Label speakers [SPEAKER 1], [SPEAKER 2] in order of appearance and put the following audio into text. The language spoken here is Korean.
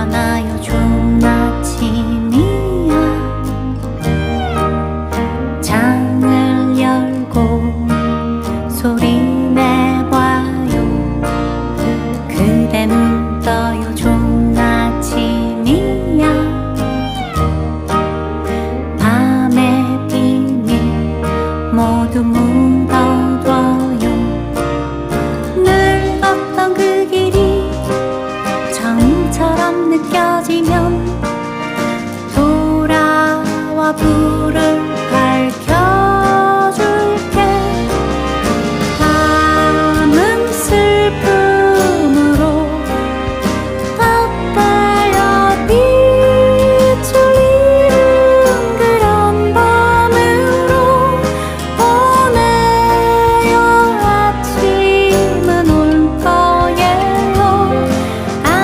[SPEAKER 1] 일어나요 좋은 아침이야. 창을 열고 소리 내봐요. 그대 눈 떠요 좋은 아침이야. 밤의 비밀 모두 묻 아브라.